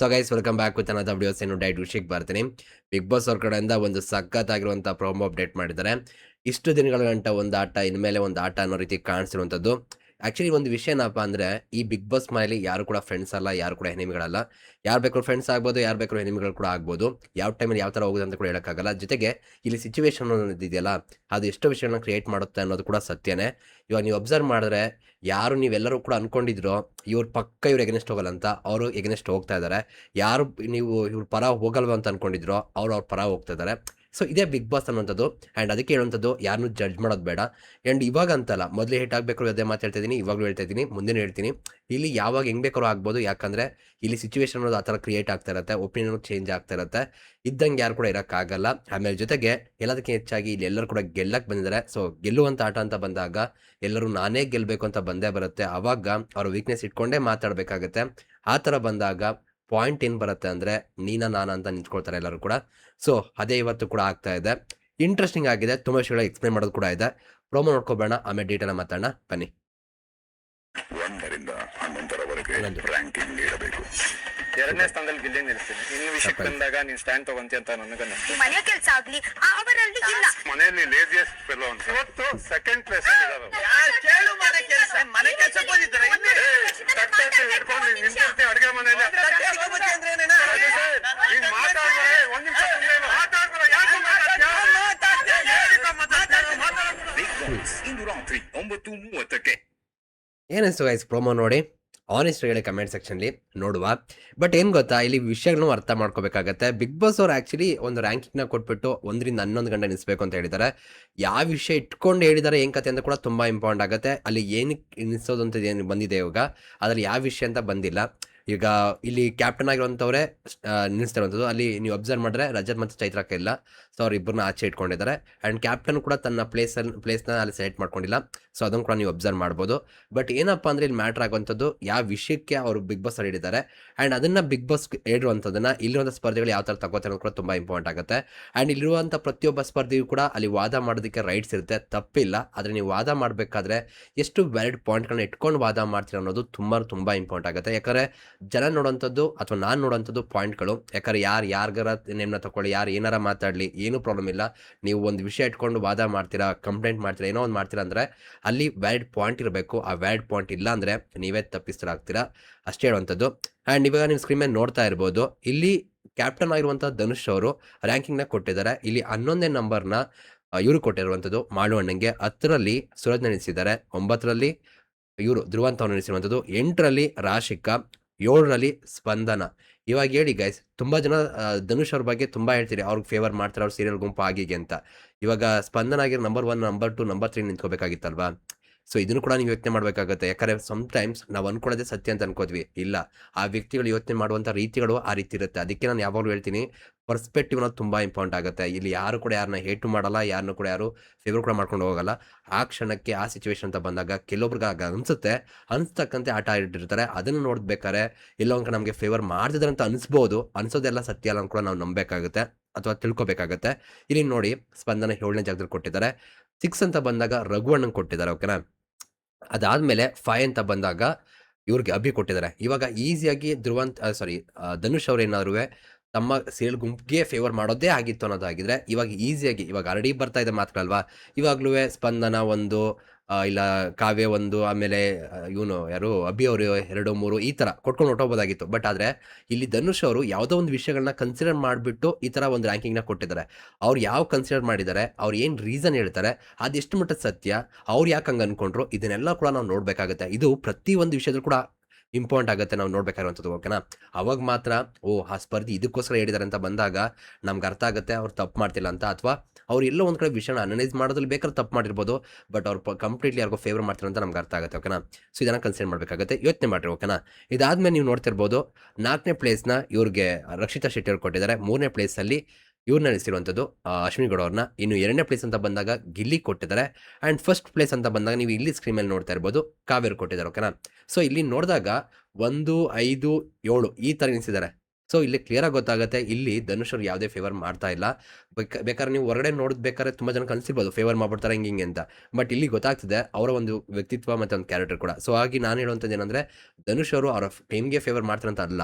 So guys welcome back with another videos ಏನು diet ವಿಷಯಕ್ಕೆ ಬರ್ತೀನಿ. ಬಿಗ್ ಬಾಸ್ ಅವ್ರ ಕಡೆಯಿಂದ ಒಂದು ಸಖತ್ತಾಗಿರುವಂಥ ಪ್ರೋಮೋ ಅಪ್ಡೇಟ್ ಮಾಡಿದ್ದಾರೆ. ಇಷ್ಟು ದಿನಗಳ ಗಂಟ ಒಂದು ಆಟ, ಇನ್ಮೇಲೆ ಒಂದು ಆಟ ಅನ್ನೋ ರೀತಿ ಕಾಣಿಸಿರುವಂಥದ್ದು ಆ್ಯಕ್ಚುಲಿ ಒಂದು ವಿಷಯ ಏನಪ್ಪ ಅಂದರೆ, ಈ ಬಿಗ್ ಬಾಸ್ ಮನೇಲಿ ಯಾರು ಕೂಡ ಫ್ರೆಂಡ್ಸ್ ಅಲ್ಲ, ಯಾರು ಕೂಡ ಎನಿಮಿಗಳಲ್ಲ ಯಾರು ಬೇಕಾದ್ರೂ ಫ್ರೆಂಡ್ಸ್ ಆಗ್ಬೋದು, ಯಾರು ಬೇಕಾದ್ರೂ ಎನಿಮಿಗಳು ಕೂಡ ಆಗ್ಬೋದು. ಯಾವ ಟೈಮಲ್ಲಿ ಯಾವ ಥರ ಹೋಗೋದು ಅಂತ ಕೂಡ ಹೇಳೋಕ್ಕಾಗಲ್ಲ. ಜೊತೆಗೆ, ಇಲ್ಲಿ ಸಿಚುವೇಶನ್ ಅನ್ನೋದು ಇದೆಯಲ್ಲ ಅದು ಎಷ್ಟು ವಿಷಯಗಳನ್ನ ಕ್ರಿಯೇಟ್ ಮಾಡುತ್ತೆ ಅನ್ನೋದು ಕೂಡ ಸತ್ಯನೇ. ಇವಾಗ ನೀವು ಅಬ್ಸರ್ವ್ ಮಾಡಿದ್ರೆ, ಯಾರು ನೀವೆಲ್ಲರೂ ಕೂಡ ಅನ್ಕೊಂಡಿದ್ರೋ, ಇವ್ರ ಪಕ್ಕ ಇವ್ರು ಎಗನೆಸ್ಟ್ ಹೋಗಲ್ಲ ಅಂತ, ಅವರು ಎಗನೆಸ್ಟ್ ಹೋಗ್ತಾ ಇದ್ದಾರೆ ಯಾರು ನೀವು ಇವ್ರ ಪರ ಹೋಗಲ್ವ ಅಂತ ಅನ್ಕೊಂಡಿದ್ರೋ, ಅವ್ರು ಅವ್ರ ಪರ ಹೋಗ್ತಾ ಇದ್ದಾರೆ ಸೊ ಇದೇ ಬಿಗ್ ಬಾಸ್ ಅನ್ನೋಂಥದ್ದು ಆ್ಯಂಡ್ ಅದಕ್ಕೆ ಹೇಳುವಂಥದ್ದು ಯಾರನ್ನೂ ಜಡ್ಜ್ ಮಾಡೋದು ಬೇಡ. ಆ್ಯಂಡ್ ಇವಾಗ ಅಂತಲ್ಲ, ಮೊದಲು ಹಿಟ್ ಆಗಬೇಕು ಅದೇ ಮಾತಾಡ್ತಾ ಇದ್ದೀನಿ ಇವಾಗಲೂ ಹೇಳ್ತಾ ಇದ್ದೀನಿ ಮುಂದೆ ಹೇಳ್ತೀನಿ. ಇಲ್ಲಿ ಯಾವಾಗ ಹೆಂಗೆ ಬೇಕಾದ್ರೂ ಆಗ್ಬೋದು. ಯಾಕಂದರೆ, ಇಲ್ಲಿ ಸಿಚುವೇಶನ್ ಅನ್ನೋದು ಆ ಥರ ಕ್ರಿಯೇಟ್ ಆಗ್ತಾ ಇರುತ್ತೆ ಒಪಿನಿಯನ್ ಚೇಂಜ್ ಆಗ್ತಾ ಇರುತ್ತೆ. ಇದ್ದಂಗೆ ಯಾರು ಕೂಡ ಇರೋಕ್ಕಾಗಲ್ಲ ಆಮೇಲೆ ಜೊತೆಗೆ ಎಲ್ಲದಕ್ಕೆ ಹೆಚ್ಚಾಗಿ ಇಲ್ಲಿ ಎಲ್ಲರೂ ಕೂಡ ಗೆಲ್ಲಕ್ಕೆ ಬಂದಿದ್ದಾರೆ. ಸೊ ಗೆಲ್ಲುವಂಥ ಆಟ ಅಂತ ಬಂದಾಗ, ಎಲ್ಲರೂ ನಾನೇ ಗೆಲ್ಲಬೇಕು ಅಂತ ಬಂದೇ ಬರುತ್ತೆ. ಆವಾಗ ಅವ್ರ ವೀಕ್ನೆಸ್ ಇಟ್ಕೊಂಡೇ ಮಾತಾಡಬೇಕಾಗತ್ತೆ. ಆ ಥರ ಬಂದಾಗ ಪಾಯಿಂಟ್ ಏನು ಬರುತ್ತೆ ಅಂದರೆ ನೀನ ನಾನು ಅಂತ ನಿಂತ್ಕೊಳ್ತಾರೆ ಎಲ್ಲರೂ ಕೂಡ. ಸೊ ಅದೇ ಇವತ್ತು ಕೂಡ ಆಗ್ತಾ ಇದೆ. ಇಂಟ್ರೆಸ್ಟಿಂಗ್ ಆಗಿದೆ. ತುಂಬ ವಿಷಯಗಳ ಎಕ್ಸ್ಪ್ಲೇನ್ ಮಾಡೋದು ಕೂಡ ಇದೆ. ಪ್ರೋಮೋ ನೋಡ್ಕೋಬೇಡ ಆಮೇಲೆ ಡೀಟೇಲ್ ಮಾತಾಡೋಣ. ಬನ್ನಿ. ಒಂದರಿಂದ ಹನ್ನೊಂದರವರೆಗೆ ಇನ್ನೊಂದು. ರ್ಯಾಂಕಿಂಗ್ ನೀಡಬೇಕು. ಎರಡನೇ ಸ್ಥಾನದಲ್ಲಿ ಗಿಲ್ಲಿ ನಿಲ್ಸ್ತೀನಿ ಇನ್ನು ವಿಷಯಕ್ಕೆ ಬಂದಾಗ ನೀನ್ ಸ್ಟ್ಯಾಂಡ್ ತಗೊಂತಿ ಅಂತ ನನಗನ್ನಿಸ್ತು ಮನೆ ಕೆಲಸ ಆಗ್ಲಿ ಅವರಲ್ಲಿ ಇಲ್ಲ. ಮನೆಯಲ್ಲಿ ಲೇಸಿಯಸ್ಟ್ ಫೆಲೋ ಅಂತ. ಇವತ್ತು ಸೆಕೆಂಡ್ ಪ್ಲೇಸ್ ಕೇಳು ಮನೆ ಕೆಲಸ ಮನೆ ಕೆಲಸ ಬಂದಿದ್ದಾರೆ ಹಿಡ್ಕೊಂಡು ನಿಂತಿರ್ತೀನಿ ಅಡುಗೆ ಮನೆಯಲ್ಲಿ. ಈಗ ಮಾತಾಡ್ಬೇಡ ಒಂದ್ ನಿಮಿಷ ಯಾಕೆ ರಾತ್ರಿ ಒಂಬತ್ತು ಮೂವತ್ತಕ್ಕೆ. ಏನಿಸ್ತು ಗೈಸ್ ಪ್ರೋಮೋ ನೋಡಿ? ಆನೆಸ್ಟ್ ಹೇಳಿ ಕಮೆಂಟ್ ಸೆಕ್ಷನ್ಲಿ ನೋಡುವ. ಬಟ್ ಏನು ಗೊತ್ತಾ, ಇಲ್ಲಿ ವಿಷಯಗಳನ್ನು ಅರ್ಥ ಮಾಡ್ಕೋಬೇಕಾಗತ್ತೆ. ಬಿಗ್ ಬಾಸ್ ಅವ್ರು ಆ್ಯಕ್ಚುಲಿ ಒಂದು ರ್ಯಾಂಕಿಂಗ್ನ ಕೊಟ್ಬಿಟ್ಟು ಒಂದರಿಂದ ಹನ್ನೊಂದು ಗಂಟೆ ನಿಲ್ಲಿಸ್ಬೇಕು ಅಂತ ಹೇಳಿದ್ದಾರೆ. ಯಾವ ವಿಷಯ ಇಟ್ಕೊಂಡು ಹೇಳಿದ್ದಾರೆ, ಏನು ಕತೆ ಅಂತ ಕೂಡ ತುಂಬ ಇಂಪಾರ್ಟೆಂಟ್ ಆಗುತ್ತೆ. ಅಲ್ಲಿ ಏನಕ್ಕೆ ನಿಲ್ಲಿಸೋದು ಅಂತ ಏನು ಬಂದಿದೆ ಇವಾಗ, ಅದರಲ್ಲಿ ಯಾವ ವಿಷಯ ಅಂತ ಬಂದಿಲ್ಲ. ಈಗ ಇಲ್ಲಿ ಕ್ಯಾಪ್ಟನ್ ಆಗಿರುವಂಥವ್ರೆ ನಿಲ್ಲಿಸ್ತಾ ಇರುವಂಥದ್ದು ಅಲ್ಲಿ ನೀವು ಅಬ್ಸರ್ವ್ ಮಾಡಿದ್ರೆ ರಜತ್ ಮತ್ತು ಚೈತ್ರಕ್ಕೆ ಇಲ್ಲ. ಸೊ ಅವ್ರು ಇಬ್ಬರನ್ನ ಆಚೆ ಇಟ್ಕೊಂಡಿದ್ದಾರೆ. ಆ್ಯಂಡ್ ಕ್ಯಾಪ್ಟನ್ ಕೂಡ ತನ್ನ ಪ್ಲೇಸ್ ಪ್ಲೇಸ್ನ ಅಲ್ಲಿ ಸೆಲೆಕ್ಟ್ ಮಾಡ್ಕೊಂಡಿಲ್ಲ. ಸೊ ಅದನ್ನು ಕೂಡ ನೀವು ಅಬ್ಸರ್ವ್ ಮಾಡ್ಬೋದು. ಬಟ್ ಏನಪ್ಪ ಅಂದರೆ ಇಲ್ಲಿ ಮ್ಯಾಟ್ರ್ ಆಗುವಂಥದ್ದು ಯಾವ ವಿಷಯಕ್ಕೆ ಅವರು ಬಿಗ್ ಬಾಸ್ ಹಿಡಿದ್ದಾರೆ ಆ್ಯಂಡ್ ಅದನ್ನು ಬಿಗ್ ಬಾಸ್ ಹೇಳಿರುವಂಥದ್ದನ್ನು ಇಲ್ಲಿರುವಂಥ ಸ್ಪರ್ಧೆಗಳು ಯಾವ ಥರ ತಗೋತಾರೆ ಕೂಡ ತುಂಬ ಇಂಪಾರ್ಟೆಂಟ್ ಆಗುತ್ತೆ. ಆ್ಯಂಡ್ ಇಲ್ಲಿರುವಂಥ ಪ್ರತಿಯೊಬ್ಬ ಸ್ಪರ್ಧೆಯು ಕೂಡ ಅಲ್ಲಿ ವಾದ ಮಾಡೋದಕ್ಕೆ ರೈಟ್ಸ್ ಇರುತ್ತೆ. ತಪ್ಪಿಲ್ಲ. ಆದರೆ ನೀವು ವಾದ ಮಾಡಬೇಕಾದ್ರೆ ಎಷ್ಟು ವ್ಯಾಲಿಡ್ ಪಾಯಿಂಟ್ಗಳನ್ನ ಇಟ್ಕೊಂಡು ವಾದ ಮಾಡ್ತೀರ ಅನ್ನೋದು ತುಂಬ ತುಂಬ ಇಂಪಾರ್ಟೆಂಟ್ ಆಗುತ್ತೆ. ಯಾಕಂದರೆ ಜನ ನೋಡೋಂಥದ್ದು ಅಥವಾ ನಾನು ನೋಡೋಂಥದ್ದು ಪಾಯಿಂಟ್ಗಳು ಯಾಕಂದರೆ ಯಾರು ಯಾರಿಗಾರ ನೇಮ್ನ ತಗೊಳ್ಳಿ ಯಾರು ಏನಾರ ಮಾತಾಡಲಿ, ಏನೂ ಪ್ರಾಬ್ಲಮ್ ಇಲ್ಲ. ನೀವು ಒಂದು ವಿಷಯ ಇಟ್ಕೊಂಡು ವಾದ ಮಾಡ್ತೀರಾ ಕಂಪ್ಲೇಂಟ್ ಮಾಡ್ತೀರಾ, ಏನೋ ಒಂದು ಮಾಡ್ತೀರಾ ಅಂದರೆ ಅಲ್ಲಿ ವ್ಯಾಲಿಡ್ ಪಾಯಿಂಟ್ ಇರಬೇಕು. ಆ ವ್ಯಾಲಿಡ್ ಪಾಯಿಂಟ್ ಇಲ್ಲ ಅಂದರೆ ನೀವೇ ತಪ್ಪಿಸ್ತರಾಗ್ತೀರಾ? ಅಷ್ಟೇ ಹೇಳುವಂಥದ್ದು. ಆ್ಯಂಡ್ ಇವಾಗ ನಿಮ್ಮ ಸ್ಕ್ರೀನ್ ಮೇಲೆ ನೋಡ್ತಾ ಇರ್ಬೋದು, ಇಲ್ಲಿ ಕ್ಯಾಪ್ಟನ್ ಆಗಿರುವಂಥ ಧನುಷ್ ಅವರು ರ್ಯಾಂಕಿಂಗ್ನ ಕೊಟ್ಟಿದ್ದಾರೆ. ಇಲ್ಲಿ ಹನ್ನೊಂದನೇ ನಂಬರ್ನ ಇವರು ಕೊಟ್ಟಿರುವಂಥದ್ದು ಮಾಳು ಅಣ್ಣಂಗೆ. ಹತ್ತರಲ್ಲಿ ಸೂರಜ್ ನೆನೆಸಿದ್ದಾರೆ. ಒಂಬತ್ತರಲ್ಲಿ ಇವರು ಧ್ರುವಂತವನ್ನು ನೆನೆಸಿರುವಂಥದ್ದು. ಎಂಟರಲ್ಲಿ ರಾಶಿಕ. ಏಳರಲ್ಲಿ ಸ್ಪಂದನ. ಇವಾಗ ಹೇಳಿ ಗೈಸ್ ತುಂಬ ಜನ ಧನುಷ್ ಅವ್ರ ಬಗ್ಗೆ ತುಂಬ ಹೇಳ್ತೀರಿ. ಅವ್ರಿಗೆ ಫೇವರ್ ಮಾಡ್ತಾರೆ, ಅವ್ರ ಸೀರಿಯಲ್ ಗುಂಪು ಆಗಿಗೆ ಅಂತ. ಇವಾಗ ಸ್ಪಂದನ ಆಗಿರೋ number one number two number three ನಿಂತ್ಕೋಬೇಕಾಗಿತ್ತಲ್ವಾ? So ಇದನ್ನು ಕೂಡ ನೀವು ಯೋಚನೆ ಮಾಡಬೇಕಾಗುತ್ತೆ. ಯಾಕಂದರೆ ಸಮ್ಟೈಮ್ಸ್ ನಾವು ಅನ್ಕೊಳ್ಳೋದೇ ಸತ್ಯ ಅಂತ ಅನ್ಕೋತೀವಿ. ಇಲ್ಲ, ಆ ವ್ಯಕ್ತಿಗಳು ಯೋಚನೆ ಮಾಡುವಂಥ ರೀತಿಗಳು ಆ ರೀತಿ ಇರುತ್ತೆ. ಅದಕ್ಕೆ ನಾನು ಯಾವಾಗಲೂ ಹೇಳ್ತೀನಿ ಪರ್ಸ್ಪೆಕ್ಟಿವ್ ಅನ್ನೋದು ತುಂಬ ಇಂಪಾರ್ಟೆಂಟ್ ಆಗುತ್ತೆ. ಇಲ್ಲಿ ಯಾರು ಕೂಡ ಯಾರನ್ನ ಹೇಟು ಮಾಡಲ್ಲ, ಯಾರನ್ನು ಕೂಡ ಯಾರು ಫೇವರ್ ಕೂಡ ಮಾಡ್ಕೊಂಡು ಹೋಗಲ್ಲ. ಆ ಕ್ಷಣಕ್ಕೆ, ಆ ಸಿಚುವೇಶನ್ ಅಂತ ಬಂದಾಗ ಕೆಲವೊಬ್ರಿಗೆ ಆಗ ಅನಿಸುತ್ತೆ. ಅನಿಸ್ತಕ್ಕಂತೆ ಆಟ ಆಡಿರ್ತಾರೆ ಅದನ್ನು ನೋಡ್ಬೇಕಾದ್ರೆ ಇಲ್ಲ ಒಂದು ನಮಗೆ ಫೇವರ್ ಮಾಡ್ತಿದ್ದಾರೆ ಅಂತ ಅನಿಸ್ಬೋದು. ಅನಿಸೋದೆಲ್ಲ ಸತ್ಯ ಅಲ್ಲ ಕೂಡ ನಾವು ನಂಬಬೇಕಾಗುತ್ತೆ ಅಥವಾ ತಿಳ್ಕೊಬೇಕಾಗುತ್ತೆ. ಇಲ್ಲಿ ನೋಡಿ ಸ್ಪಂದನ ಏಳನೇ ಜಾಗದಲ್ಲಿ ಕೊಟ್ಟಿದ್ದಾರೆ. ಸಿಕ್ಸ್ ಅಂತ ಬಂದಾಗ ರಘುವಣ್ಣ ಕೊಟ್ಟಿದ್ದಾರೆ ಓಕೆನಾ ಅದಾದಮೇಲೆ ಫೈ ಅಂತ ಬಂದಾಗ ಇವ್ರಿಗೆ ಅಭಿ ಕೊಟ್ಟಿದ್ದಾರೆ. ಇವಾಗ ಈಸಿಯಾಗಿ ಧ್ರುವಂತ್ ಸಾರಿ ಧನುಷ್ ಅವ್ರು ಏನಾದ್ರು ತಮ್ಮ ಸೀರಿಯಲ್ ಗುಂಪಿಗೆ ಫೇವರ್ ಮಾಡೋದೇ ಆಗಿತ್ತು ಅನ್ನೋದಾಗಿದ್ರೆ ಇವಾಗ ಈಸಿಯಾಗಿ ಇವಾಗ ಆಲ್ರೆಡಿ ಬರ್ತಾ ಇದೆ ಮಾತುಗಳಲ್ವಾ ಇವಾಗ್ಲೂ ಸ್ಪಂದನ ಒಂದು ಇಲ್ಲ ಕಾವ್ಯ ಒಂದು ಆಮೇಲೆ ಇವನು ಯಾರು ಅಭಿ ಅವರು ಎರಡು ಮೂರು ಈ ಥರ ಕೊಟ್ಕೊಂಡು ಹೊಟ್ಟೋಗ್ಬೋದಾಗಿತ್ತು ಬಟ್ ಆದರೆ ಇಲ್ಲಿ ಧನುಷ್ ಅವರು ಯಾವುದೋ ಒಂದು ವಿಷಯಗಳನ್ನ ಕನ್ಸಿಡರ್ ಮಾಡಿಬಿಟ್ಟು ಈ ಥರ ಒಂದು ರ್ಯಾಂಕಿಂಗ್ನ ಕೊಟ್ಟಿದ್ದಾರೆ. ಅವ್ರು ಯಾವ ಕನ್ಸಿಡರ್ ಮಾಡಿದ್ದಾರೆ, ಅವ್ರು ಏನು ರೀಸನ್ ಹೇಳ್ತಾರೆ, ಅದೆಷ್ಟು ಮಟ್ಟದ ಸತ್ಯ, ಅವ್ರು ಯಾಕೆ ಹಂಗೆ ಅಂದ್ಕೊಂಡ್ರು ಇದನ್ನೆಲ್ಲ ಕೂಡ ನಾವು ನೋಡಬೇಕಾಗುತ್ತೆ. ಇದು ಪ್ರತಿ ಒಂದು ವಿಷಯದಲ್ಲೂ ಕೂಡ ಇಂಪಾರ್ಟೆಂಟ್ ಆಗುತ್ತೆ ನಾವು ನೋಡ್ಬೇಕಾಗಿರುವಂಥದ್ದು, ಓಕೆನಾ? ಅವಾಗ ಮಾತ್ರ, ಓ, ಆ ಸ್ಪರ್ಧಿ ಇದಕ್ಕೋಸ್ಕರ ಹೇಳಿದ್ದಾರೆ ಅಂತ ಬಂದಾಗ ನಮ್ಗೆ ಅರ್ಥ ಆಗುತ್ತೆ, ಅವ್ರು ತಪ್ಪು ಮಾಡ್ತಿಲ್ಲ ಅಂತ. ಅಥವಾ ಅವ್ರು ಎಲ್ಲೋ ಒಂದು ಕಡೆ ವಿಷಯನ ಅನಲೈಸ್ ಮಾಡೋದ್ರಲ್ಲಿ ಬೇಕಾದ್ರೆ ತಪ್ಪು ಮಾಡಿರ್ಬೋದು ಬಟ್ ಅವ್ರು ಕಂಪ್ಲೀಟ್ಲಿ ಯಾರಿಗೋ ಫೇವರ್ ಮಾಡ್ತಾರೆ ಅಂತ ನಮ್ಗೆ ಅರ್ಥ ಆಗುತ್ತೆ, ಓಕೆನಾ? ಸೊ ಇದನ್ನು ಕನ್ಸಿಡರ್ ಮಾಡಬೇಕಾಗುತ್ತೆ. ಯೋಚನೆ ಮಾಡಿರಿ, ಓಕೆನಾ? ಇದಾದ್ಮೇಲೆ ನೀವು ನೋಡ್ತಿರ್ಬೋದು, ನಾಲ್ಕನೇ ಪ್ಲೇಸ್ನ ಇವ್ರಿಗೆ ರಕ್ಷಿತಾ ಶೆಟ್ಟಿ ಅವ್ರು ಕೊಟ್ಟಿದ್ದಾರೆ. ಮೂರನೇ ಪ್ಲೇಸಲ್ಲಿ ಇವ್ರನ್ನ ನಡೆಸಿರುವಂಥದ್ದು ಅಶ್ವಿನಿ ಗೌಡ ಅವ್ರನ್ನ. ಇನ್ನು ಎರಡನೇ ಪ್ಲೇಸ್ ಅಂತ ಬಂದಾಗ ಗಿಲ್ಲಿ ಕೊಟ್ಟಿದ್ದಾರೆ. ಆ್ಯಂಡ್ ಫಸ್ಟ್ ಪ್ಲೇಸ್ ಅಂತ ಬಂದಾಗ ನೀವು ಇಲ್ಲಿ ಸ್ಕ್ರೀನ್ ಮೇಲೆ ನೋಡ್ತಾ ಇರ್ಬೋದು, ಕಾವೇರಿ ಕೊಟ್ಟಿದ್ದಾರೆ ಓಕೆನಾ ಸೊ ಇಲ್ಲಿ ನೋಡಿದಾಗ ಒಂದು, ಐದು, ಏಳು ಈ ಥರ ನಿಲ್ಸಿದ್ದಾರೆ ಸೊ ಇಲ್ಲಿ ಕ್ಲಿಯರಾಗಿ ಗೊತ್ತಾಗುತ್ತೆ, ಇಲ್ಲಿ ಧನುಷ್ ಅವ್ರು ಯಾವುದೇ ಫೇವರ್ ಮಾಡ್ತಾ ಇಲ್ಲ. ಬೇಕ, ಬೇಕಾದ್ರೆ ನೀವು ಹೊರಗಡೆ ನೋಡ್ಬೇಕಾದ್ರೆ ತುಂಬ ಜನ ಕನಿಸಿರ್ಬೋದು ಫೇವರ್ ಮಾಡ್ಬಿಡ್ತಾರೆ, ಹಿಂಗೆ ಹಿಂಗೆ ಅಂತ. ಬಟ್ ಇಲ್ಲಿ ಗೊತ್ತಾಗ್ತಿದೆ, ಅವರ ಒಂದು ವ್ಯಕ್ತಿತ್ವ ಮತ್ತು ಒಂದು ಕ್ಯಾರೆಕ್ಟರ್ ಕೂಡ. ಸೊ ಹಾಗೆ ನಾನು ಹೇಳುವಂಥದ್ದು ಏನಂದರೆ, ಧನುಷ್ ಅವರು ಅವರ ಟೀಮ್ಗೆ ಫೇವರ್ ಮಾಡ್ತಾರಂತ ಅಂತ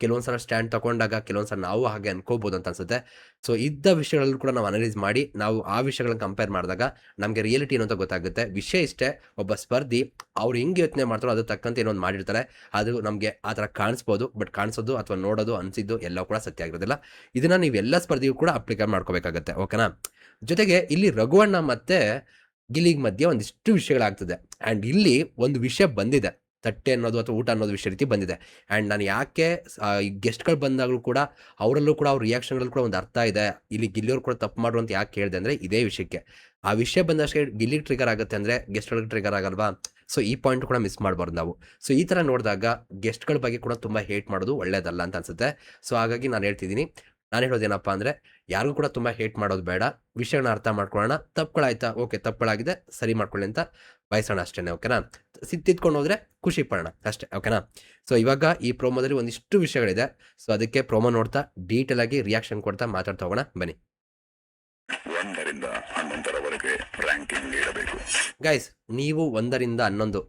ಅಲ್ಲ ಕೆಲವೊಂದ್ಸಲ ಸ್ಟ್ಯಾಂಡ್ ತಗೊಂಡಾಗ ಕೆಲವೊಂದ್ಸಲ ನಾವು ಹಾಗೆ ಅನ್ಕೋಬಹುದು ಅಂತ ಅನ್ಸುತ್ತೆ. ಸೊ ಇದ್ದ ವಿಷಯಗಳಲ್ಲೂ ಕೂಡ ನಾವು ಅನಲೈಸ್ ಮಾಡಿ, ನಾವು ಆ ವಿಷಯಗಳನ್ನ ಕಂಪೇರ್ ಮಾಡಿದಾಗ ನಮಗೆ ರಿಯಾಲಿಟಿ ಏನು ಅಂತ ಗೊತ್ತಾಗುತ್ತೆ. ವಿಷಯ ಇಷ್ಟೇ, ಒಬ್ಬ ಸ್ಪರ್ಧಿ ಅವ್ರು ಹೆಂಗೆ ಯೋಚನೆ ಮಾಡ್ತಾರೋ ಅದು ತಕ್ಕಂತೆ ಏನೋ ಒಂದು ಮಾಡಿರ್ತಾರೆ. ಅದು ನಮಗೆ ಆ ಥರ ಕಾಣಿಸ್ಬೋದು, ಬಟ್ ಕಾಣಿಸೋದು ಅಥವಾ ನೋಡೋದು, ಅನಿಸಿದ್ದು ಎಲ್ಲ ಕೂಡ ಸತ್ಯ ಆಗಿರೋದಿಲ್ಲ. ಇದನ್ನ ನೀವು ಎಲ್ಲ ಸ್ಪರ್ಧಿಗೂ ಕೂಡ ಅಪ್ಲಿಕೇಟ್ ಮಾಡ್ಕೋಬೇಕಾಗತ್ತೆ ಓಕೆನಾ ಜೊತೆಗೆ ಇಲ್ಲಿ ರಘುವಣ್ಣ ಮತ್ತೆ ಗಿಲಿಗ್ ಮಧ್ಯೆ ಒಂದಿಷ್ಟು ವಿಷಯಗಳಾಗ್ತದೆ. ಆ್ಯಂಡ್ ಇಲ್ಲಿ ಒಂದು ವಿಷಯ ಬಂದಿದೆ. ತಟ್ಟೆ ಅನ್ನೋದು ಅಥವಾ ಊಟ ಅನ್ನೋದು ವಿಷಯ ರೀತಿ ಬಂದಿದೆ. ಆ್ಯಂಡ್ ನಾನು ಯಾಕೆ ಗೆಸ್ಟ್ಗಳು ಬಂದಾಗಲೂ ಕೂಡ ಅವರಲ್ಲೂ ಕೂಡ ಅವ್ರ ರಿಯಾಕ್ಷನ್ಗಳು ಕೂಡ ಒಂದು ಅರ್ಥ ಇದೆ. ಇಲ್ಲಿ ಗಿಲ್ಲಿಯವ್ರು ಕೂಡ ತಪ್ಪು ಮಾಡು ಅಂತ ಯಾಕೆ ಹೇಳಿದೆ ಅಂದರೆ ಇದೇ ವಿಷಯಕ್ಕೆ. ಆ ವಿಷಯ ಬಂದಷ್ಟೇ ಗಿಲ್ಲಿ ಟ್ರಿಗರ್ ಆಗುತ್ತೆ ಅಂದರೆ ಗೆಸ್ಟ್ಗಳಿಗೆ ಟ್ರಿಗರ್ ಆಗಲ್ವಾ? ಸೊ ಈ ಪಾಯಿಂಟ್ ಕೂಡ ಮಿಸ್ ಮಾಡಬಾರ್ದು ನಾವು. ಸೊ ಈ ಥರ ನೋಡಿದಾಗ ಗೆಸ್ಟ್ಗಳ ಬಗ್ಗೆ ಕೂಡ ತುಂಬ ಹೇಟ್ ಮಾಡೋದು ಒಳ್ಳೇದಲ್ಲ ಅಂತ ಅನ್ಸುತ್ತೆ. ಸೊ ಹಾಗಾಗಿ ನಾನು ಹೇಳ್ತಿದ್ದೀನಿ ನಾನು ಹೇಳೋದೇನಪ್ಪ ಅಂದರೆ ಯಾರಿಗೂ ಕೂಡ ತುಂಬ ಹೇಟ್ ಮಾಡೋದು ಬೇಡ. ವಿಷಯನ ಅರ್ಥ ಮಾಡ್ಕೊಳ್ಳೋಣ. ತಪ್ಪುಗಳಾಯ್ತಾ ಓಕೆ ತಪ್ಪುಗಳಾಗಿದೆ. ಸರಿ ಮಾಡ್ಕೊಳ್ಳಿ ಅಂತ ಬಯಸೋಣ ಅಷ್ಟೇ ಓಕೆನಾ ಸಿತ್ತಿದ್ಕೊಂಡು ಹೋದರೆ ಖುಷಿ ಪಡೋಣ ಅಷ್ಟೇ ಓಕೆನಾ ಸೊ ಇವಾಗ ಈ ಪ್ರೋಮೋದಲ್ಲಿ ಒಂದಿಷ್ಟು ವಿಷಯಗಳಿದೆ. ಸೊ ಅದಕ್ಕೆ ಪ್ರೋಮೋ ನೋಡ್ತಾ ಡೀಟೇಲ್ ಆಗಿ ರಿಯಾಕ್ಷನ್ ಕೊಡ್ತಾ ಮಾತಾಡ್ತಾ ಹೋಗೋಣ. ಬನ್ನಿ. ಒಂದರಿಂದ ಹನ್ನೊಂದರವರೆಗೆ ರ್ಯಾಂಕಿಂಗ್ ನೀಡಬೇಕು. ಗೈಸ್ ನೀವು ಒಂದರಿಂದ ಹನ್ನೊಂದು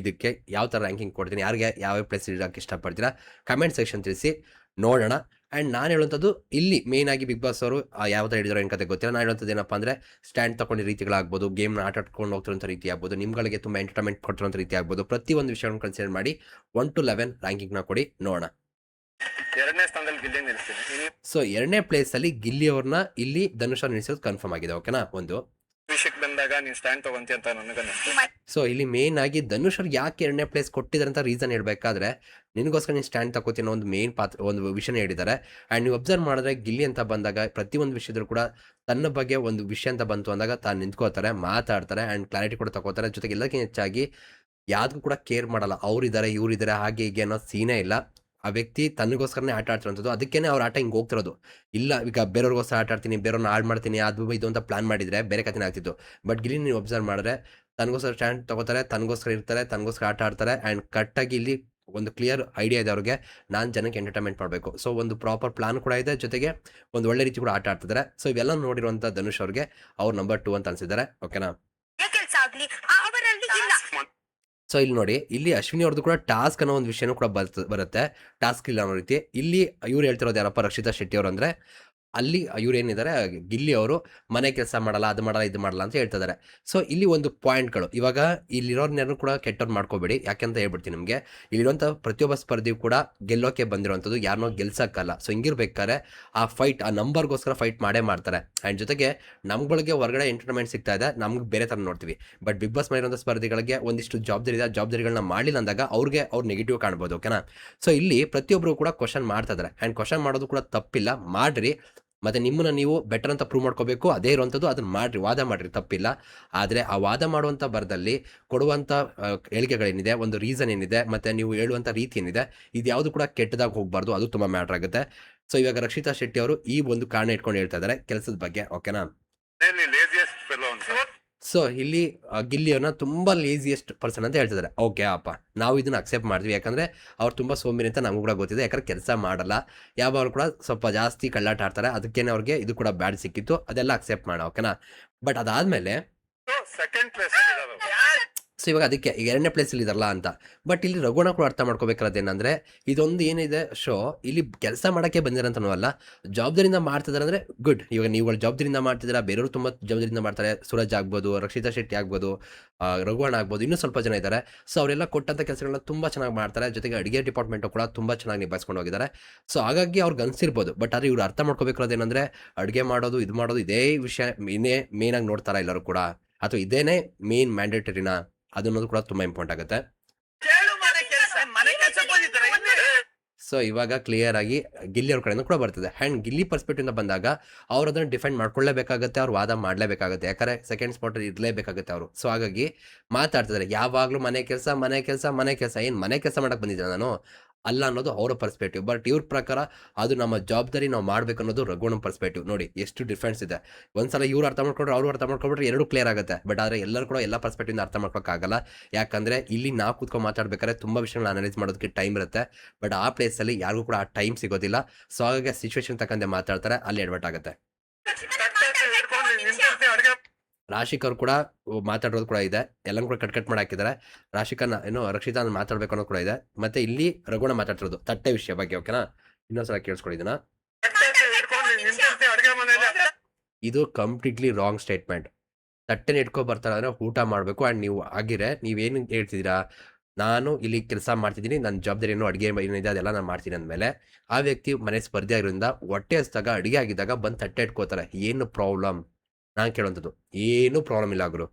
ಇದಕ್ಕೆ ಯಾವ ಥರ ರ್ಯಾಂಕಿಂಗ್ ಕೊಡ್ತೀನಿ? ಯಾರಿಗೆ ಯಾವ ಪ್ಲೇಸ್ ಇಡೋಕ್ಕೆ ಇಷ್ಟಪಡ್ತೀರಾ? ಕಮೆಂಟ್ ಸೆಕ್ಷನ್ ತಿಳಿಸಿ. ನೋಡೋಣ. ಆ್ಯಂಡ್ ನಾನು ಹೇಳುವಂಥದ್ದು ಇಲ್ಲಿ ಮೇನ್ ಆಗಿ ಬಿಗ್ ಬಾಸ್ ಅವರು ಯಾವ ಥರ ಹಿಡಿದಾರೋ ಏನು ಕತೆ ಗೊತ್ತಿಲ್ಲ. ನಾನು ಹೇಳುವಂಥದ್ದು ಏನಪ್ಪ ಅಂದರೆ ಸ್ಟ್ಯಾಂಡ್ ತಗೊಂಡು ರೀತಿಗಳಾಗ್ಬೋದು ಗೇಮ್ನ ಆಟ ಆಡ್ಕೊಂಡು ಹೋಗ್ತಿರೋಂಥ ರೀತಿ ಆಗ್ಬೋದು ನಿಮ್ಗಳಿಗೆ ತುಂಬ ಎಂಟರ್ಟೈನ್ಮೆಂಟ್ ಕೊಡ್ತಿರೋಂಥ ರೀತಿ ಆಗ್ಬೋದು ಪ್ರತಿಯೊಂದು ವಿಷಯವನ್ನು ಕನ್ಸಿಡರ್ ಮಾಡಿ ಒನ್ ಟು ಲೆವೆನ್ ರ್ಯಾಂಕಿಂಗ್ನ ಕೊಡಿ ನೋಡೋಣ. ಎರಡನೇ ಸ್ಥಾನದಲ್ಲಿ ಗಿಲ್ಲಿ ನಿಲ್ಲಿಸ್ತೀನಿ. ಇನ್ನು ಸೊ ಎರಡನೇ ಪ್ಲೇಸಲ್ಲಿ ಗಿಲ್ಲಿ ಅವ್ರನ್ನ ಇಲ್ಲಿ ಧನುಷ ನಿಲ್ಲಿಸೋದು ಕನ್ಫರ್ಮ್ ಆಗಿದೆ ಓಕೆನಾ ಒಂದು. ಬಂದಾಗ ಸ್ಟ್ಯಾಂಡ್ ತಗೊಂತಿ ಅಂತ ನನಗನ್ನಿಸ್ತು ಸೊ ಇಲ್ಲಿ ಮೇನ್ ಆಗಿ ಧನುಷ್ ಅವ್ರಿಗೆ ಯಾಕೆ ಎರಡನೇ ಪ್ಲೇಸ್ ಕೊಟ್ಟಿದ್ದಾರೆ ಅಂತ ರೀಸನ್ ಹೇಳ್ಬೇಕಾದ್ರೆ, ನಿನಗೋಸ್ಕರ ನೀನು ಸ್ಟ್ಯಾಂಡ್ ತಗೋತೀನಿ ಒಂದು ಮೇನ್ ಪಾತ್ರ, ಒಂದು ವಿಷಯನ ಹೇಳಿದ್ದಾರೆ. ಆ್ಯಂಡ್ ನೀವು ಅಬ್ಸರ್ವ್ ಮಾಡಿದ್ರೆ ಗಿಲ್ಲಿ ಅಂತ ಬಂದಾಗ ಪ್ರತಿ ಒಂದು ವಿಷಯದಲ್ಲೂ ಕೂಡ ತನ್ನ ಬಗ್ಗೆ ಒಂದು ವಿಷಯ ಅಂತ ಬಂತು ಅಂದಾಗ ತಾನು ನಿಂತ್ಕೋತಾರೆ ಮಾತಾಡ್ತಾರೆ ಆ್ಯಂಡ್ ಕ್ಲಾರಿಟಿ ಕೂಡ ತಗೋತಾರೆ. ಜೊತೆಗೆ ಎಲ್ಲಕ್ಕಿಂತ ಹೆಚ್ಚಾಗಿ ಯಾವ್ದು ಕೂಡ ಕೇರ್ ಮಾಡಲ್ಲ. ಅವರಿದ್ದಾರೆ, ಇವರಿದ್ದಾರೆ, ಹಾಗೆ ಹೀಗೆ ಅನ್ನೋ ಸೀನೇ ಇಲ್ಲ. ಆ ವ್ಯಕ್ತಿ ತನಗೋಸ್ಕರನೇ ಆಟ ಆಡ್ತಿರೋಂಥದ್ದು. ಅದಕ್ಕೇನೆ ಅವ್ರ ಆಟ ಹಿಂಗೆ ಹೋಗ್ತಿರೋದು. ಇಲ್ಲ, ಈಗ ಬೇರೆಯವ್ರಿಗೋಸ್ಕರ ಆಟ ಆಡ್ತೀನಿ, ಬೇರೆಯವ್ರನ್ನ ಆಡ್ ಮಾಡ್ತೀನಿ, ಅದು ಇದು ಅಂತ ಪ್ಲಾನ್ ಮಾಡಿದರೆ ಬೇರೆ ಕಥೆ ಆಗ್ತಿತ್ತು. ಬಟ್ ಗಿಲಿ ನೀವು ಅಬ್ಸರ್ವ್ ಮಾಡಿದ್ರೆ ತನಗೋಸ್ಕರ ಸ್ಟ್ಯಾಂಡ್ ತಗೋತಾರೆ ತನಗೋಸ್ಕರ ಇರ್ತಾರೆ ತನಗೋಸ್ಕರ ಆಟ ಆಡ್ತಾರೆ ಆ್ಯಂಡ್ ಕರೆಕ್ಟಾಗಿ ಇಲ್ಲಿ ಒಂದು ಕ್ಲಿಯರ್ ಐಡಿಯಾ ಇದೆ ಅವ್ರಿಗೆ. ನಾನು ಜನಕ್ಕೆ ಎಂಟರ್ಟೈನ್ಮೆಂಟ್ ಮಾಡಬೇಕು. ಸೊ ಒಂದು ಪ್ರಾಪರ್ ಪ್ಲಾನ್ ಕೂಡ ಇದೆ. ಜೊತೆಗೆ ಒಂದು ಒಳ್ಳೆ ರೀತಿ ಕೂಡ ಆಟ ಆಡ್ತಿದ್ದಾರೆ. ಸೊ ಇವೆಲ್ಲ ನೋಡಿರುವಂಥ ಧನುಷ್ ಅವ್ರಿಗೆ ಅವ್ರು ನಂಬರ್ ಟೂ ಅಂತ ಅನ್ಸಿದ್ದಾರೆ. ಓಕೆನಾ ಆಗ್ಲಿ ಸೊ ಇಲ್ಲಿ ನೋಡಿ, ಇಲ್ಲಿ ಅಶ್ವಿನಿ ಅವ್ರದ್ದು ಕೂಡ ಟಾಸ್ಕ್ ಅನ್ನೋ ಒಂದು ವಿಷಯನೂ ಕೂಡ ಬರ್ತ ಬರುತ್ತೆ. ಟಾಸ್ಕ್ ಇಲ್ಲ ಅನ್ನೋ ರೀತಿ. ಇಲ್ಲಿ ಇವ್ರು ಹೇಳ್ತಿರೋದು ಯಾರಪ್ಪ ರಕ್ಷಿತಾ ಶೆಟ್ಟಿ ಅವರು ಅಂದರೆ ಅಲ್ಲಿ ಇವ್ರು ಏನಿದ್ದಾರೆ ಗಿಲ್ಲಿ ಅವರು ಮನೆ ಕೆಲಸ ಮಾಡಲ್ಲ, ಅದು ಮಾಡಲ್ಲ, ಇದು ಮಾಡಲ್ಲ ಅಂತ ಹೇಳ್ತಿದ್ದಾರೆ ಸೊ ಇಲ್ಲಿ ಒಂದು ಪಾಯಿಂಟ್ಗಳು ಇವಾಗ ಇಲ್ಲಿರೋರ್ನೆಲ್ಲರೂ ಕೂಡ ಕೆಟ್ಟವ್ರು ಮಾಡ್ಕೋಬೇಡಿ. ಯಾಕೆಂತ ಹೇಳ್ಬಿಡ್ತೀನಿ ನಿಮಗೆ, ಇಲ್ಲಿರುವಂಥ ಪ್ರತಿಯೊಬ್ಬ ಸ್ಪರ್ಧಿಯು ಕೂಡ ಗೆಲ್ಲೋಕೆ ಬಂದಿರುವಂಥದ್ದು ಯಾರನ್ನೋ ಗೆಲ್ಸೋಕ್ಕಲ್ಲ. ಸೊ ಹಿಂಗಿರ್ಬೇಕಾದ್ರೆ ಆ ಫೈಟ್ ಆ ನಂಬರ್ಗೋಸ್ಕರ ಫೈಟ್ ಮಾಡೇ ಮಾಡ್ತಾರೆ. ಆ್ಯಂಡ್ ಜೊತೆಗೆ ನಮ್ಗಳಿಗೆ ಹೊರಗಡೆ ಎಂಟರ್ಟೈನ್ಮೆಂಟ್ ಸಿಗ್ತಾ ಇದೆ, ನಮ್ಗೆ ಬೇರೆ ಥರ ನೋಡ್ತೀವಿ. ಬಟ್ ಬಿಗ್ ಬಾಸ್ ಮಾಡಿರುವಂಥ ಸ್ಪರ್ಧಿಗಳಿಗೆ ಒಂದಿಷ್ಟು ಜವಾಬ್ದಾರಿ ಇದೆ. ಜವಾಬ್ದಾರಿಗಳನ್ನ ಮಾಡಿಲ್ಲ ಅಂದಾಗ ಅವ್ರಿಗೆ ಅವ್ರು ನೆಗೆಟಿವ್ ಕಾಣ್ಬೋದು ಓಕೆನಾ ಸೊ ಇಲ್ಲಿ ಪ್ರತಿಯೊಬ್ಬರು ಕೂಡ ಕ್ವಶನ್ ಮಾಡ್ತಾ ಇದ್ದಾರೆ ಆ್ಯಂಡ್ ಕ್ವಶನ್ ಮಾಡೋದು ಕೂಡ ತಪ್ಪಿಲ್ಲ. ಮಾಡ್ರಿ. ಮತ್ತೆ ನಿಮ್ಮನ್ನ ನೀವು ಬೆಟರ್ ಅಂತ ಪ್ರೂವ್ ಮಾಡ್ಕೋಬೇಕು. ಅದೇ ಇರುವಂಥದ್ದು ಅದನ್ನ ಮಾಡಿರಿ. ವಾದ ಮಾಡಿರಿ. ತಪ್ಪಿಲ್ಲ. ಆದರೆ ಆ ವಾದ ಮಾಡುವಂಥ ಬರದಲ್ಲಿ ಕೊಡುವಂಥ ಹೇಳಿಕೆಗಳೇನಿದೆ, ಒಂದು ರೀಸನ್ ಏನಿದೆ, ಮತ್ತೆ ನೀವು ಹೇಳುವಂಥ ರೀತಿ ಏನಿದೆ, ಇದು ಯಾವುದು ಕೂಡ ಕೆಟ್ಟದಾಗಿ ಹೋಗಬಾರ್ದು. ಅದು ತುಂಬ ಮ್ಯಾಟ್ರ್ ಆಗುತ್ತೆ. ಸೊ ಇವಾಗ ರಕ್ಷಿತಾ ಶೆಟ್ಟಿ ಅವರು ಈ ಒಂದು ಕಾರಣ ಇಟ್ಕೊಂಡು ಹೇಳ್ತಾ ಇದ್ದಾರೆ. ಕೆಲಸದ ಬಗ್ಗೆ ಓಕೆನಾ ಸೊ ಇಲ್ಲಿ ಗಿಲ್ಲಿಯವ್ರನ್ನ ತುಂಬ ಲೇಸಿಯೆಸ್ಟ್ ಪರ್ಸನ್ ಅಂತ ಹೇಳ್ತಿದ್ದಾರೆ ಓಕೆ ಅಪ್ಪ. ನಾವು ಇದನ್ನ ಅಕ್ಸೆಪ್ಟ್ ಮಾಡ್ತೀವಿ. ಯಾಕಂದರೆ ಅವ್ರು ತುಂಬ ಸೋಂಬೇರಿ ಅಂತ ನಮಗೂ ಕೂಡ ಗೊತ್ತಿದೆ. ಯಾಕಂದ್ರೆ ಕೆಲಸ ಮಾಡಲ್ಲ. ಯಾವಾಗ ಕೂಡ ಸ್ವಲ್ಪ ಜಾಸ್ತಿ ಕಳ್ಳಾಟ ಆಡ್ತಾರೆ. ಅದಕ್ಕೇನೆ ಅವ್ರಿಗೆ ಇದು ಕೂಡ ಬ್ಯಾಡ್ ಸಿಕ್ಕಿತ್ತು. ಅದೆಲ್ಲ ಅಕ್ಸೆಪ್ಟ್ ಮಾಡೋಣ ಓಕೆನಾ ಬಟ್ ಅದಾದಮೇಲೆ ಸೆಕೆಂಡ್ ಪ್ಲೇಸ್ ಸೊ, ಇವಾಗ ಅದಕ್ಕೆ ಎರಡನೇ ಪ್ಲೇಸಲ್ಲಿ ಇದಾರಲ್ಲ ಅಂತ. ಬಟ್ ಇಲ್ಲಿ ರಘುಣ ಕೂಡ ಅರ್ಥ ಏನಂದ್ರೆ, ಇದೊಂದು ಏನಿದೆ, ಶೋ, ಇಲ್ಲಿ ಕೆಲಸ ಮಾಡೋಕ್ಕೆ ಬಂದಿರಂತನೂ ಅಲ್ಲ. ಜವಾಬ್ದಾರಿಯಿಂದ ಮಾಡ್ತಿದ್ದಾರೆ ಅಂದ್ರೆ ಗುಡ್ ಇವಾಗ ನೀವುಗಳು ಜವಾಬ್ದಾರಿಯಿಂದ ಮಾಡ್ತಿದ್ದೀರಾ, ಬೇರೆಯವರು ತುಂಬ ಜವಾಬ್ದಾರಿಯಿಂದ ಮಾಡ್ತಾರೆ. ಸೂರಜ್ ಆಗ್ಬೋದು, ರಕ್ಷಿತಾ ಶೆಟ್ಟಿ ಆಗ್ಬೋದು ರಘುವಣ್ಣ ರಘುವಣ ಆಗ್ಬೋದು, ಇನ್ನೂ ಸ್ವಲ್ಪ ಜನ ಇದ್ದಾರೆ. ಸೊ ಅವರೆಲ್ಲ ಕೊಟ್ಟಂಥ ಕೆಲಸಗಳನ್ನ ತುಂಬ ಚೆನ್ನಾಗಿ ಮಾಡ್ತಾರೆ. ಜೊತೆಗೆ ಅಡುಗೆ ಡಿಪಾರ್ಟ್ಮೆಂಟು ಕೂಡ ತುಂಬ ಚೆನ್ನಾಗಿ ನಿಭಾಯಿಸ್ಕೊಂಡು ಹೋಗಿದ್ದಾರೆ. ಸೊ ಹಾಗಾಗಿ ಅವ್ರಿಗೆ ಅನ್ಸಿರ್ಬೋದು. ಬಟ್ ಆದರೆ ಇವ್ರು ಅರ್ಥ ಮಾಡ್ಕೋಬೇಕಿರೋದು ಏನಂದ್ರೆ, ಅಡುಗೆ ಮಾಡೋದು, ಇದು ಮಾಡೋದು ಇದೇ ವಿಷಯ, ಇನ್ನೇ ಮೇನಾಗಿ ನೋಡ್ತಾರ ಎಲ್ಲರೂ ಕೂಡ? ಅಥವಾ ಇದೇನೇ ಮೇನ್ ಮ್ಯಾಂಡೇಟರಿನ ಅದನ್ನೋದು ಕೂಡ ತುಂಬ ಇಂಪಾರ್ಟೆಂಟ್ ಆಗುತ್ತೆ. ಸೊ ಇವಾಗ ಕ್ಲಿಯರ್ ಆಗಿ ಗಿಲ್ಲಿ ಅವ್ರ ಕಡೆಯಿಂದ ಕೂಡ ಬರ್ತದೆ. ಆ್ಯಂಡ್ ಗಿಲ್ಲಿ ಪರ್ಸ್ಪೆಕ್ಟಿವ್ ಬಂದಾಗ ಅವ್ರು ಅದನ್ನು ಡಿಫೆಂಡ್ ಮಾಡ್ಕೊಳ್ಳೇಬೇಕಾಗುತ್ತೆ ಅವ್ರು ವಾದ ಮಾಡಲೇಬೇಕಾಗುತ್ತೆ. ಯಾಕಂದ್ರೆ ಸೆಕೆಂಡ್ ಸ್ಪಾಟಲ್ಲಿ ಇರಲೇಬೇಕಾಗುತ್ತೆ ಅವರು. ಸೊ ಹಾಗಾಗಿ ಮಾತಾಡ್ತಿದ್ದಾರೆ ಯಾವಾಗಲೂ ಮನೆ ಕೆಲಸ ಮನೆ ಕೆಲಸ ಮನೆ ಕೆಲಸ. ಏನು ಮನೆ ಕೆಲಸ ಮಾಡಕ್ಕೆ ಬಂದಿದ್ದೆ ನಾನು? ಅಲ್ಲ ಅನ್ನೋದು ಅವರ ಪರ್ಸ್ಪೆಕ್ಟಿವ್ ಬಟ್ ಇವ್ರ ಪ್ರಕಾರ ಅದು ನಮ್ಮ ಜವಾಬ್ದಾರಿ ನಾವು ಮಾಡ್ಬೇಕು ಅನ್ನೋದು ರಘುವಣ ಪರ್ಸ್ಪೆಕ್ಟಿವ್ ನೋಡಿ, ಎಷ್ಟು ಡಿಫ್ರೆನ್ಸ್ ಇದೆ. ಒಂದ್ಸಲ ಇವ್ರು ಅರ್ಥ ಮಾಡ್ಕೊಂಡ್ರೆ ಅವರು ಅರ್ಥ ಮಾಡ್ಕೊಂಡ್ರೆ ಎರಡು ಕ್ಲಿಯರ್ ಆಗುತ್ತೆ. ಬಟ್ ಆದರೆ ಎಲ್ಲರೂ ಕೂಡ ಎಲ್ಲ ಪರ್ಸ್ಪೆಕ್ಟಿವ್ನ ಅರ್ಥ ಮಾಡ್ಕೋಕ್ಕಾಗಲ್ಲ. ಯಾಕಂದ್ರೆ ಇಲ್ಲಿ ನಾವು ಕೂತ್ಕೊಂಡು ಮಾತಾಡ್ಬೇಕಾದ್ರೆ ತುಂಬ ವಿಷಯಗಳನ್ನ ಅನಲೈಸ್ ಮಾಡೋದಕ್ಕೆ ಟೈಮ್ ಇರುತ್ತೆ. ಬಟ್ ಆ ಪ್ಲೇಸಲ್ಲಿ ಯಾರಿಗೂ ಕೂಡ ಆ ಟೈಮ್ ಸಿಗೋದಿಲ್ಲ. ಸೊ ಹಾಗಾಗಿ ಸಿಚುವೇಶನ್ ತಕ್ಕಂತೆ ಮಾತಾಡ್ತಾರೆ, ಅಲ್ಲಿ ಎಡ್ವರ್ಟ್ ಆಗುತ್ತೆ. ರಾಶಿಕ್ ಅವ್ರು ಕೂಡ ಮಾತಾಡೋದು ಕೂಡ ಇದೆ. ಎಲ್ಲ ಕೂಡ ಕಟ್ ಕಟ್ ಮಾಡಿ ಹಾಕಿದ್ದಾರೆ. ರಾಶಿಕನ ಏನು ರಕ್ಷಿತಾ ಮಾತಾಡ್ಬೇಕು ಅನ್ನೋದು ಕೂಡ ಇದೆ. ಮತ್ತೆ ಇಲ್ಲಿ ರಘುಣ ಮಾತಾಡ್ತಿರೋದು. ತಟ್ಟೆ ವಿಷಯ ಬಗ್ಗೆ ಓಕೆನಾ ಇನ್ನೊಂದ್ಸಲ ಕೇಳಿಸ್ಕೊಂಡಿದ್ದೀನ ಇದು ಕಂಪ್ಲೀಟ್ಲಿ ರಾಂಗ್ ಸ್ಟೇಟ್ಮೆಂಟ್ ತಟ್ಟೆನ ಇಟ್ಕೊ ಬರ್ತಾರೆ ಅಂದ್ರೆ ಊಟ ಮಾಡಬೇಕು ಆ್ಯಂಡ್ ನೀವು ಆಗಿರೆ ನೀವೇನು ಹೇಳ್ತಿದ್ದೀರಾ? ನಾನು ಇಲ್ಲಿ ಕೆಲಸ ಮಾಡ್ತಿದ್ದೀನಿ. ನನ್ನ ಜವಾಬ್ದಾರಿ ಏನು? ಅಡುಗೆ ಏನಿದೆ ಅದೆಲ್ಲ ನಾನು ಮಾಡ್ತೀನಿ ಅಂದಮೇಲೆ ಆ ವ್ಯಕ್ತಿ ಮನೆ ಸ್ಪರ್ಧೆ ಆಗಿರೋದ್ರಿಂದ ಹೊಟ್ಟೆ ಹಸ್ದಾಗ, ಅಡುಗೆ ಆಗಿದ್ದಾಗ ಬಂದು ತಟ್ಟೆ ಇಟ್ಕೋತಾರೆ. ಏನು ಪ್ರಾಬ್ಲಮ್ ನಾನು ಕೇಳುವಂಥದ್ದು ಏನೂ ಪ್ರಾಬ್ಲಮ್ ಇಲ್ಲ ಗುರು.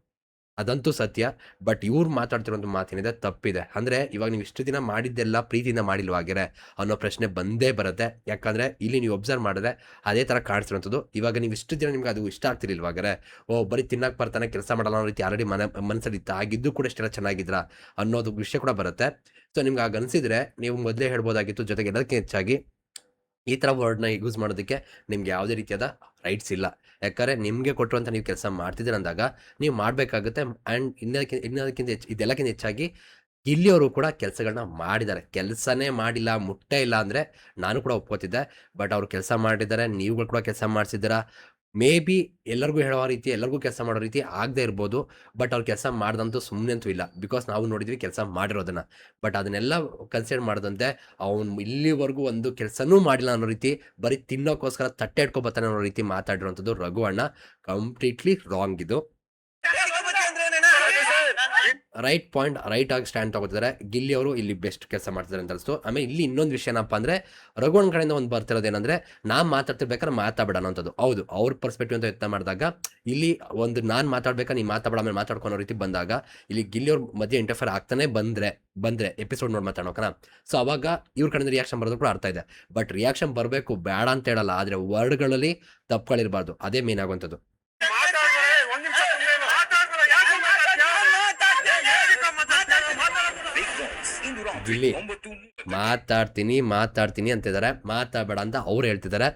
ಅದಂತೂ ಸತ್ಯ. ಬಟ್ ಇವ್ರು ಮಾತಾಡ್ತಿರೋಂಥ ಮಾತೇನಿದೆ ತಪ್ಪಿದೆ. ಅಂದರೆ ಇವಾಗ ನೀವು ಇಷ್ಟು ದಿನ ಮಾಡಿದ್ದೆಲ್ಲ ಪ್ರೀತಿಯಿಂದ ಮಾಡಿಲ್ವಾಗಿರೆ ಅನ್ನೋ ಪ್ರಶ್ನೆ ಬಂದೇ ಬರುತ್ತೆ. ಯಾಕಂದರೆ ಇಲ್ಲಿ ನೀವು ಒಬ್ಸರ್ವ್ ಮಾಡಿದ್ರೆ ಅದೇ ಥರ ಕಾಣಿಸ್ತಿರೋಂಥದ್ದು ಇವಾಗ ನೀವು ಇಷ್ಟು ದಿನ ನಿಮ್ಗೆ ಅದು ಇಷ್ಟ ಆಗ್ತಿರ್ಲಿಲ್ವಾಗರೆ ಓ, ಬರೀ ತಿನ್ನಕ್ಕೆ ಬರ್ತಾನೆ, ಕೆಲಸ ಮಾಡಲ್ಲ ಅನ್ನೋ ರೀತಿ ಆಲ್ರೆಡಿ ಮನೆ, ಮನಸ್ಸಲ್ಲಿ ಆಗಿದ್ದು ಕೂಡ ಇಷ್ಟೆಲ್ಲ ಚೆನ್ನಾಗಿದ್ರ? ಅನ್ನೋದು ವಿಷಯ ಕೂಡ ಬರುತ್ತೆ. ಸೊ, ನಿಮ್ಗೆ ಆಗ ಅನಿಸಿದ್ರೆ ನೀವು ಮೊದಲೇ ಹೇಳ್ಬೋದಾಗಿತ್ತು. ಜೊತೆಗೆ ಎಲ್ಲದಕ್ಕೆ ಹೆಚ್ಚಾಗಿ ಈ ಥರ ವರ್ಡ್ನ ಯೂಸ್ ಮಾಡೋದಕ್ಕೆ ನಿಮ್ಗೆ ಯಾವುದೇ ರೀತಿಯಾದ ರೈಟ್ಸ್ ಇಲ್ಲ. ಯಾಕಂದರೆ ನಿಮಗೆ ಕೊಟ್ಟಿರುವಂಥ ನೀವು ಕೆಲಸ ಮಾಡ್ತಿದ್ದೀರ ಅಂದಾಗ ನೀವು ಮಾಡಬೇಕಾಗುತ್ತೆ ಆ್ಯಂಡ್ ಇನ್ನದಕ್ಕಿಂತ ಇನ್ನದಕ್ಕಿಂತ ಹೆಚ್ಚು, ಇದೆಲ್ಲಕ್ಕಿಂತ ಹೆಚ್ಚಾಗಿ ಇಲ್ಲಿಯವರು ಕೂಡ ಕೆಲಸಗಳನ್ನ ಮಾಡಿದ್ದಾರೆ. ಕೆಲಸನೇ ಮಾಡಿಲ್ಲ, ಮುಟ್ಟೇ ಇಲ್ಲ ಅಂದರೆ ನಾನು ಕೂಡ ಒಪ್ಕೋತಿದ್ದೆ. ಬಟ್ ಅವರು ಕೆಲಸ ಮಾಡಿದ್ದಾರೆ, ನೀವುಗಳು ಕೂಡ ಕೆಲಸ ಮಾಡಿಸಿದ್ದೀರಾ? ಮೇ ಬಿ ಎಲ್ಲರಿಗೂ ಹೇಳೋ ರೀತಿ, ಎಲ್ಲರಿಗೂ ಕೆಲಸ ಮಾಡೋ ರೀತಿ ಆಗದೆ ಇರ್ಬೋದು. ಬಟ್ ಅವ್ರು ಕೆಲಸ ಮಾಡ್ದಂತೂ ಸುಮ್ಮನೆ ಅಂತೂ ಇಲ್ಲ. ಬಿಕಾಸ್ ನಾವು ನೋಡಿದ್ವಿ ಕೆಲಸ ಮಾಡಿರೋದನ್ನ. ಬಟ್ ಅದನ್ನೆಲ್ಲ ಕನ್ಸಿಡರ್ ಮಾಡದಂತೆ ಅವ್ನು ಇಲ್ಲಿವರೆಗೂ ಒಂದು ಕೆಲಸನೂ ಮಾಡಿಲ್ಲ ಅನ್ನೋ ರೀತಿ, ಬರೀ ತಿನ್ನೋಕ್ಕೋಸ್ಕರ ತಟ್ಟೆ ಇಟ್ಕೊ ಬರ್ತಾನೆ ಅನ್ನೋ ರೀತಿ ಮಾತಾಡಿರೋಂಥದ್ದು ರಘು ಅಣ್ಣ. ಕಂಪ್ಲೀಟ್ಲಿ ರಾಂಗ್ ಇದು. ರೈಟ್ ಪಾಯಿಂಟ್ ರೈಟ್ ಆಗಿ ಸ್ಟ್ಯಾಂಡ್ ತಗೋತಿದ್ದಾರೆ ಗಿಲ್ಲಿ ಅವರು ಇಲ್ಲಿ ಬೆಸ್ಟ್ ಕೆಲಸ ಮಾಡ್ತಿದ್ದಾರೆ ಅಂತ ಅನಿಸ್ತು. ಆಮೇಲೆ ಇಲ್ಲಿ ಇನ್ನೊಂದು ವಿಷಯ ಏನಪ್ಪ ಅಂದರೆ ರಘುವನ್ ಕಡೆಯಿಂದ ಒಂದು ಬರ್ತಿರೋದು ಏನಂದ್ರೆ ನಾ ಮಾತಾಡ್ತಿರ್ಬೇಕಾದ್ರೆ ಮಾತಾಡಬೇಡ ಅಂತದ್ದು ಹೌದು, ಅವ್ರ ಪರ್ಸ್ಪೆಕ್ಟಿವ್ ಅಂತ ಯತ್ನ ಮಾಡಿದಾಗ, ಇಲ್ಲಿ ಒಂದು ನಾನು ಮಾತಾಡ್ಬೇಕಾ ನೀವು ಮಾತಾಡ ಆಮೇಲೆ ಮಾತಾಡ್ಕೊಳೋ ರೀತಿ ಬಂದಾಗ, ಇಲ್ಲಿ ಗಿಲ್ಲಿ ಅವ್ರ ಮಧ್ಯೆ ಇಂಟರ್ಫೇರ್ ಆಗ್ತಾನೆ ಬಂದರೆ ಬಂದರೆ ಎಪಿಸೋಡ್ ನೋಡಿ ಮಾತಾಡೋಕನ ಸೊ ಅವಾಗ ಇವ್ರ ಕಡೆಯಿಂದ ರಿಯಾಕ್ಷನ್ ಬರೋದು ಕೂಡ ಅರ್ಥ ಇದೆ. ಬಟ್ ರಿಯಾಕ್ಷನ್ ಬರಬೇಕು, ಬೇಡ ಅಂತ ಹೇಳಲ್ಲ. ಆದರೆ ವರ್ಡ್ಗಳಲ್ಲಿ ತಪ್ಪುಗಳಿರಬಾರ್ದು. ಅದೇ ಮೇನ್ ಆಗುವಂಥದ್ದು ಮಾತಾಡ್ಬೇಡ ಒಂದ್ ನಿಮಿಷ ಸುಮ್ಮನೆ ಮಾತಾಡ್ಬೇಡ ಯಾಕೆ ಮಾತಾಡ್ತೀಯ ಏನಕ್ಕೆ ಮಾತಾಡ್ತೀಯ ಗಿಲ್ಲಿ. ಮಾತಾಡ್ತೀನಿ ಮಾತಾಡ್ತೀನಿ ಅಂತಿದ್ದಾರೆ. ಮಾತಾಡಬೇಡ ಅಂತ ಅವ್ರು ಹೇಳ್ತಿದ್ದಾರೆ.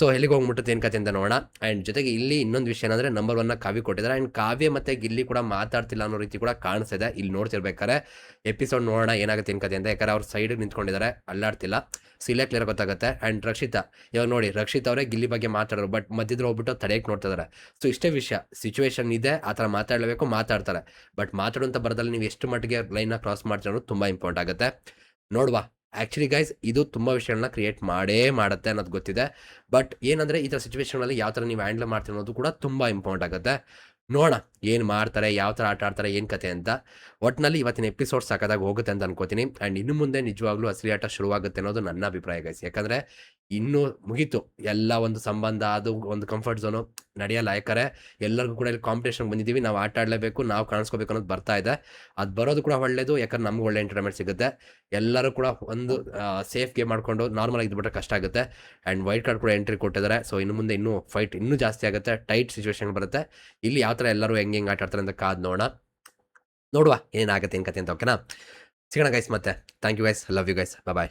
ಸೊ ಎಲ್ಲಿಗೆ ಹೋಗ್ಬಿಟ್ಟು ಏನು ಕತೆ ಅಂತ ನೋಡೋಣ. ಆ್ಯಂಡ್ ಜೊತೆಗೆ ಇಲ್ಲಿ ಇನ್ನೊಂದು ವಿಷಯ ಏನಂದ್ರೆ ನಂಬರ್ ಒನ್ನ ಕಾವ್ಯ ಕೊಟ್ಟಿದ್ದಾರೆ. ಆ್ಯಂಡ್ ಕಾವ್ಯ ಮತ್ತೆ ಗಿಲ್ಲಿ ಕೂಡ ಮಾತಾಡ್ತಿಲ್ಲ ಅನ್ನೋ ರೀತಿ ಕೂಡ ಕಾಣಿಸ್ತಿದೆ ಇಲ್ಲಿ ನೋಡ್ತಿರ್ಬೇಕಾದ್ರೆ ಎಪಿಸೋಡ್ ನೋಡೋಣ ಏನಾಗುತ್ತೆ ಏನು ಕತೆ ಅಂತ. ಯಾಕಂದ್ರೆ ಅವ್ರ ಸೈಡ್ ನಿಂತ್ಕೊಂಡಿದ್ದಾರೆ. ಅಲ್ಲಾಡ್ತಿಲ್ಲ. ಸಿಲೆ ಕ್ಲಿಯರ್ ಗೊತ್ತಾಗುತ್ತೆ. ಆ್ಯಂಡ್ ರಕ್ಷಿತಾ, ಇವಾಗ ನೋಡಿ, ರಕ್ಷಿತ್ ಅವರೇ ಗಿಲ್ಲಿ ಬಗ್ಗೆ ಮಾತಾಡೋರು. ಬಟ್ ಮಧ್ಯದಲ್ಲಿ ಹೋಗ್ಬಿಟ್ಟು ತಡೆಯಕ್ಕೆ ನೋಡ್ತಿದ್ದಾರೆ ಸೊ ಇಷ್ಟೇ ವಿಷಯ. ಸಿಚುವೇಶನ್ ಇದೆ. ಆ ಥರ ಮಾತಾಡಲೇಬೇಕು, ಮಾತಾಡ್ತಾರೆ. ಬಟ್ ಮಾತಾಡುವಂಥ ಬರದಲ್ಲಿ ನೀವು ಎಷ್ಟು ಮಟ್ಟಿಗೆ ಲೈನ್ನ ಕ್ರಾಸ್ ಮಾಡ್ತಿರೋ ತುಂಬ ಇಂಪಾರ್ಟೆಂಟ್ ಆಗುತ್ತೆ. ನೋಡುವ. ಆ್ಯಕ್ಚುಲಿ ಗೈಸ್ ಇದು ತುಂಬ ವಿಷಯಗಳನ್ನ ಕ್ರಿಯೇಟ್ ಮಾಡೇ ಮಾಡುತ್ತೆ ಅನ್ನೋದು ಗೊತ್ತಿದೆ. ಬಟ್ ಏನಂದರೆ ಈ ಥರ ಸಿಚುವೇಶನಲ್ಲಿ ಯಾವ ಥರ ನೀವು ಹ್ಯಾಂಡಲ್ ಮಾಡ್ತೀರ ಅನ್ನೋದು ಕೂಡ ತುಂಬ ಇಂಪಾರ್ಟೆಂಟ್ ಆಗುತ್ತೆ. ನೋಡೋಣ, ಏನು ಮಾಡ್ತಾರೆ, ಯಾವ ಥರ ಆಟ ಆಡ್ತಾರೆ, ಏನು ಕತೆ ಅಂತ. ಒಟ್ಟಿನಲ್ಲಿ ಇವತ್ತಿನ ಎಪಿಸೋಡ್ ಸಾಕಾದಾಗ ಹೋಗುತ್ತೆ ಅಂತ ಅನ್ಕೋತೀನಿ. ಆ್ಯಂಡ್ ಇನ್ನು ಮುಂದೆ ನಿಜವಾಗ್ಲೂ ಅಸಲಿ ಆಟ ಶುರುವಾಗುತ್ತೆ ಅನ್ನೋದು ನನ್ನ ಅಭಿಪ್ರಾಯ ಗೈಸ್ ಯಾಕಂದರೆ ಇನ್ನೂ ಮುಗೀತು. ಎಲ್ಲ ಒಂದು ಸಂಬಂಧ, ಅದು ಒಂದು ಕಂಫರ್ಟ್ ಝೋನು ನಡೆಯಲ್ಲ. ಯಾಕಂದರೆ ಎಲ್ಲರಿಗೂ ಕೂಡ ಇಲ್ಲಿ ಕಾಂಪಿಟೇಷನ್ ಬಂದಿದ್ದೀವಿ. ನಾವು ಆಟ ಆಡಲೇಬೇಕು, ನಾವು ಕಾಣಿಸ್ಕೋಬೇಕು ಅನ್ನೋದು ಬರ್ತಾ ಇದೆ. ಅದು ಬರೋದು ಕೂಡ ಒಳ್ಳೆಯದು ಯಾಕಂದ್ರೆ ನಮ್ಗೆ ಒಳ್ಳೆ ಎಂಟರ್ಟೈನ್ಮೆಂಟ್ ಸಿಗುತ್ತೆ. ಎಲ್ಲರೂ ಕೂಡ ಒಂದು ಸೇಫ್ ಗೇಮ್ ಮಾಡ್ಕೊಂಡು ನಾರ್ಮಲ್ ಇದ್ಬಿಟ್ರೆ ಕಷ್ಟ ಆಗುತ್ತೆ. ಆ್ಯಂಡ್ ವೈಟ್ ಕಾರ್ಡ್ ಕೂಡ ಎಂಟ್ರಿ ಕೊಟ್ಟಿದ್ದಾರೆ. ಸೊ ಇನ್ನು ಮುಂದೆ ಇನ್ನೂ ಫೈಟ್ ಇನ್ನೂ ಜಾಸ್ತಿ ಆಗುತ್ತೆ. ಟೈಟ್ ಸಿಚುವೇಶನ್ ಬರುತ್ತೆ. ಇಲ್ಲಿ ಯಾವ ಥರ ಎಲ್ಲರೂ ಹೆಂಗೆ ಹೆಂಗೆ ಆಟ ಆಡ್ತಾರೆ ಅಂತ ಕಾದ್ ನೋಡೋಣ. ನೋಡುವ ಏನಾಗುತ್ತೆ ಏನು ಕತೆ ಅಂತ ಓಕೆನಾ ಸಿಗೋಣ ಗೈಸ್ ಮತ್ತೆ. Thank you guys love you guys bye